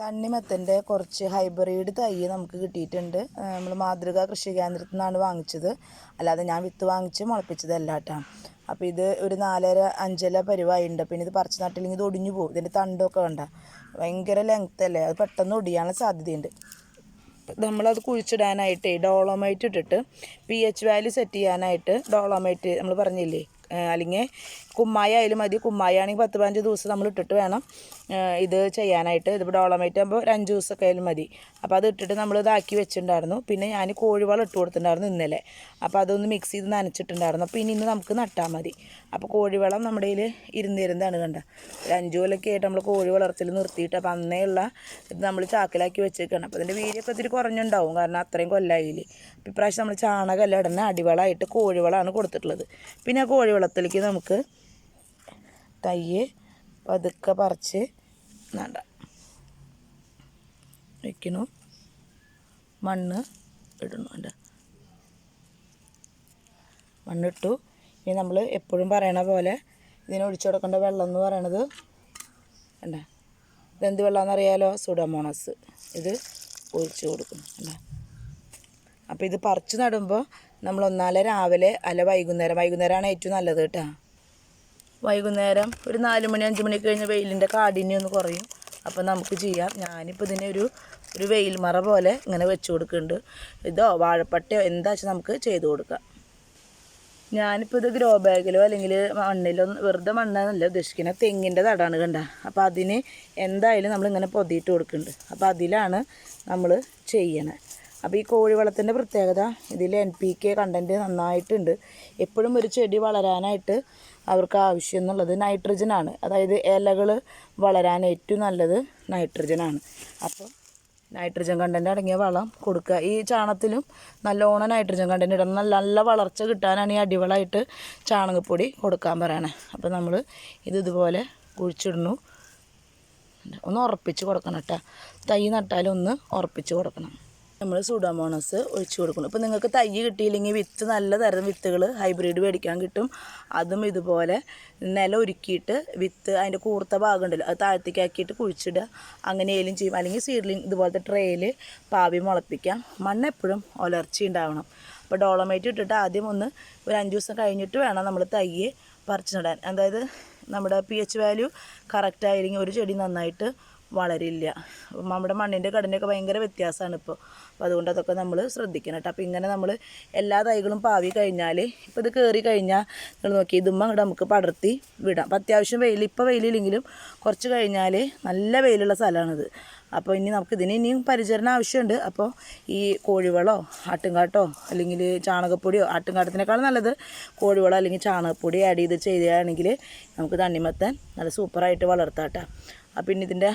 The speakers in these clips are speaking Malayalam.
തണ്ണിമത്തന്റെ കുറച്ച് ഹൈബ്രിഡ് തൈ നമുക്ക് കിട്ടിയിട്ടുണ്ട്. നമ്മൾ മാതൃക കൃഷി കേന്ദ്രത്തിൽ നിന്നാണ് വാങ്ങിച്ചത്. അല്ലാതെ ഞാൻ വിത്ത് വാങ്ങിച്ച് മുളപ്പിച്ചതല്ല കേട്ടോ അപ്പോൾ ഇത് ഒരു നാലര അഞ്ചല പരിവായുണ്ട്. പിന്നെ ഇത് പറിച്ച് നട്ടില്ലെങ്കിൽ ഇത് ഒടിഞ്ഞു പോകും. ഇതിന്റെ തണ്ടൊക്കെ വേണ്ട ഭയങ്കര ലെങ്ത് അല്ലേ? അത് പെട്ടെന്ന് ഒടിയാനുള്ള സാധ്യതയുണ്ട്. നമ്മളത് കുഴിച്ചിടാനായിട്ട് ഡോളോമൈറ്റ് ഇട്ടിട്ട് പി എച്ച് വാല്യൂ സെറ്റ് ചെയ്യാനായിട്ട് ഡോളോമൈറ്റ് നമ്മൾ പറഞ്ഞില്ലേ? അല്ലെങ്കിൽ കുമ്മായ ആയാലും മതി. കുമ്മായ ആണെങ്കിൽ പത്ത് പതിനഞ്ച് ദിവസം നമ്മൾ ഇട്ടിട്ട് വേണം ഇത് ചെയ്യാനായിട്ട്. ഇതിപ്പോൾ ഡോളമൈറ്റ് ആകുമ്പോൾ ഒരു അഞ്ച് ദിവസമൊക്കെ ആയാലും മതി. അപ്പോൾ അത് ഇട്ടിട്ട് നമ്മൾ ഇതാക്കി വെച്ചിട്ടുണ്ടായിരുന്നു. പിന്നെ ഞാൻ കോഴിവളം ഇട്ട് കൊടുത്തിട്ടുണ്ടായിരുന്നു ഇന്നലെ. അപ്പോൾ അതൊന്ന് മിക്സ് ചെയ്ത് നനച്ചിട്ടുണ്ടായിരുന്നു. അപ്പോൾ ഇനി ഇന്ന് നമുക്ക് നട്ടാൽ മതി. അപ്പോൾ കോഴിവളം നമ്മുടെ കയ്യിൽ ഇരുന്നിരുന്നതാണ് കണ്ട? ഒരു അഞ്ച് കൊല്ലൊക്കെ ആയിട്ട് നമ്മൾ കോഴി വളർത്തൽ നിർത്തിയിട്ട് അപ്പോൾ അന്നേ ഉള്ള ഇത് നമ്മൾ ചാക്കിലാക്കി വെച്ചേക്കാണ്. അപ്പോൾ അതിന്റെ വീര്യൊക്കെ ഇത്തിരി കുറഞ്ഞുണ്ടാവും. കാരണം അത്രയും കൊല്ലായില്ലേ. ഇപ്രാവശ്യം നമ്മൾ ചാണകമല്ല ഇടുന്ന അടിവളമായിട്ട് കോഴിവളമാണ് കൊടുത്തിട്ടുള്ളത്. പിന്നെ ആ കോഴിവളത്തിലേക്ക് നമുക്ക് തയ്യ് പതുക്കെ പറിച്ച് നടാം. വയ്ക്കണു മണ്ണ് ഇടണു അല്ല. മണ്ണിട്ടു. ഇനി നമ്മൾ എപ്പോഴും പറയണ പോലെ ഇതിന് ഒഴിച്ചു കൊടുക്കേണ്ട വെള്ളം എന്ന് പറയണത് അല്ല ഇതെന്ത് വെള്ളമെന്ന് അറിയാലോ? സുഡമോണസ് ഇത് ഒഴിച്ചു കൊടുക്കും അല്ല അപ്പോൾ ഇത് പറിച്ച് നടുമ്പോൾ നമ്മൾ ഒന്നാലെ രാവിലെ അല്ല വൈകുന്നേരം. വൈകുന്നേരമാണ് ഏറ്റവും നല്ലത് കേട്ടോ. വൈകുന്നേരം ഒരു നാല് മണി അഞ്ച് മണി കഴിഞ്ഞ് വെയിലിന്റെ കാഠിന്യം ഒന്ന് കുറയും. അപ്പോൾ നമുക്ക് ചെയ്യാം. ഞാനിപ്പോൾ ഇതിനെ ഒരു ഒരു വെയിൽ മറ പോലെ ഇങ്ങനെ വെച്ച് കൊടുക്കുന്നുണ്ട്. ഇതോ വാഴപ്പട്ടയോ എന്താ വെച്ചാൽ നമുക്ക് ചെയ്ത് കൊടുക്കാം. ഞാനിപ്പോൾ ഇത് ഗ്രോ ബാഗിലോ അല്ലെങ്കിൽ മണ്ണിലോ വെറുതെ മണ്ണെന്നല്ല ഉദ്ദേശിക്കുന്നത് തെങ്ങിന്റെ തടാണ് കണ്ട. അപ്പോൾ അതിന് എന്തായാലും നമ്മളിങ്ങനെ പൊതിയിട്ട് കൊടുക്കുന്നുണ്ട്. അപ്പോൾ അതിലാണ് നമ്മൾ ചെയ്യണത് അപ്പോൾ ഈ കോഴിവളത്തിന്റെ പ്രത്യേകത ഇതിൽ എൻ പി കെ കണ്ടന്റ് നന്നായിട്ടുണ്ട്. എപ്പോഴും ഒരു ചെടി വളരാനായിട്ട് അവർക്ക് ആവശ്യം എന്നുള്ളത് നൈട്രജനാണ് അതായത് ഇലകൾ വളരാൻ ഏറ്റവും നല്ലത് നൈട്രജനാണ് അപ്പോൾ നൈട്രജൻ കണ്ടന്റ് അടങ്ങിയ വളം കൊടുക്കുക. ഈ ചാണത്തിലും നല്ലോണം നൈട്രജൻ കണ്ടന്റ് ഇടണം നല്ല നല്ല വളർച്ച കിട്ടാനാണ് ഈ അടിവളമായിട്ട് ചാണകപ്പൊടി കൊടുക്കാൻ പറയണേ. അപ്പോൾ നമ്മൾ ഇത് ഇതുപോലെ കുഴിച്ചിടുന്നു. ഒന്ന് ഉറപ്പിച്ച് കൊടുക്കണം കേട്ടോ. തൈ നട്ടാലും ഒന്ന് ഉറപ്പിച്ച് കൊടുക്കണം. നമ്മൾ സുഡോമോണസ് ഒഴിച്ചു കൊടുക്കണം ഇപ്പോൾ നിങ്ങൾക്ക് തൈ കിട്ടിയില്ലെങ്കിൽ വിത്ത് നല്ല തരം വിത്തുകൾ ഹൈബ്രിഡ് മേടിക്കാൻ കിട്ടും. അതും ഇതുപോലെ നില ഒരുക്കിയിട്ട് വിത്ത് അതിന്റെ കൂർത്ത ഭാഗം ഉണ്ടല്ലോ അത് താഴത്തേക്കാക്കിയിട്ട് കുഴിച്ചിടുക. അങ്ങനെയും ചെയ്യും. അല്ലെങ്കിൽ സീഡ്ലിങ് ഇതുപോലത്തെ ട്രേയിൽ പാവി മുളപ്പിക്കാം. മണ്ണ് എപ്പോഴും ഒലർച്ച ഉണ്ടാവണം. അപ്പോൾ ഡോളമേറ്റ് ഇട്ടിട്ട് ആദ്യം ഒന്ന് ഒരു അഞ്ച് ദിവസം കഴിഞ്ഞിട്ട് വേണം നമ്മൾ തയ്യെ പറിച്ചു നടാൻ. അതായത് നമ്മുടെ പി എച്ച് വാല്യൂ കറക്റ്റായിരിക്കും ഒരു ചെടി നന്നായിട്ട് വളരില്ല. നമ്മുടെ മണ്ണിന്റെ ഘടനയൊക്കെ ഭയങ്കര വ്യത്യാസമാണ് ഇപ്പോൾ. അപ്പോൾ അതുകൊണ്ട് അതൊക്കെ നമ്മൾ ശ്രദ്ധിക്കണം കേട്ടോ. അപ്പോൾ ഇങ്ങനെ നമ്മൾ എല്ലാ തൈകളും പാവി കഴിഞ്ഞാൽ ഇപ്പോൾ ഇത് കയറി കഴിഞ്ഞാൽ നിങ്ങൾ നോക്കി ഇതുമ്മ അങ്ങോട്ട് നമുക്ക് പടർത്തി വിടാം. അപ്പോൾ അത്യാവശ്യം വെയിൽ ഇപ്പോൾ വെയിലില്ലെങ്കിലും കുറച്ച് കഴിഞ്ഞാൽ നല്ല വെയിലുള്ള സ്ഥലമാണിത്. അപ്പോൾ ഇനി നമുക്ക് ഇതിന് ഇനിയും പരിചരണം ആവശ്യമുണ്ട്. അപ്പോൾ ഈ കോഴിവളോ ആട്ടുംകാട്ടോ അല്ലെങ്കിൽ ചാണകപ്പൊടിയോ ആട്ടുംകാട്ടത്തിനേക്കാളും നല്ലത് കോഴിവളോ അല്ലെങ്കിൽ ചാണകപ്പൊടി ആഡ് ചെയ്ത് ചെയ്യുകയാണെങ്കിൽ നമുക്ക് തണ്ണിമത്തൻ നല്ല സൂപ്പറായിട്ട് വളർത്താട്ടോ. അപ്പം ഇനി ഇതിന്റെ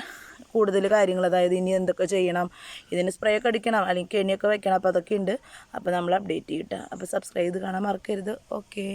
കൂടുതൽ കാര്യങ്ങൾ അതായത് ഇനി എന്തൊക്കെ ചെയ്യണം ഇതിന് സ്പ്രേ ഒക്കെ അടിക്കണം അല്ലെങ്കിൽ കെണിയൊക്കെ വെക്കണം അപ്പോൾ അതൊക്കെ ഉണ്ട്. അപ്പോൾ നമ്മൾ അപ്ഡേറ്റ് ചെയ്യട്ടെ. അപ്പോൾ സബ്സ്ക്രൈബ് ചെയ്ത് കാണാൻ മറക്കരുത്. ഓക്കേ